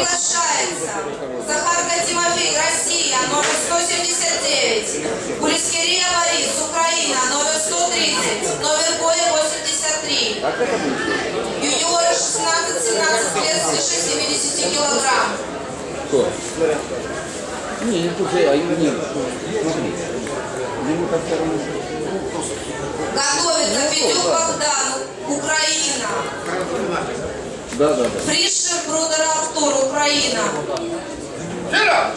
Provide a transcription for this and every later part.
приглашается. Захарка Тимофей, Россия, номер 179. Гулискерия Борис, Украина, номер 130. Номер боя 83. Юниоры 16-17 лет свыше 70 килограмм. Кто? Не, не путай, а не смотри. Ему так Готовится Петюк Богдан, Украина. Да, да, да. Артур Україна. Віра!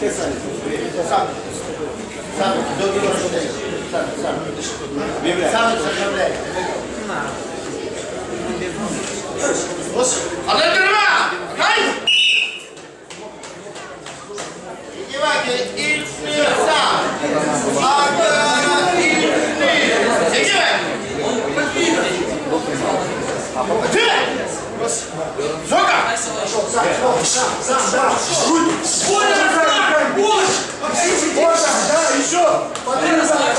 Ти сам. Сам. Сам. До 90 днів. Сам. Сам. Сам заявляє. Ось. Але тримай! Хай! Діваки, іцмір сам. Ага, іцмір. Діваки. Ти! Зока! Сам, сам, сам, сам. Свой! Боже! Боже, да, еще! Подрезай,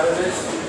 çağıracağız.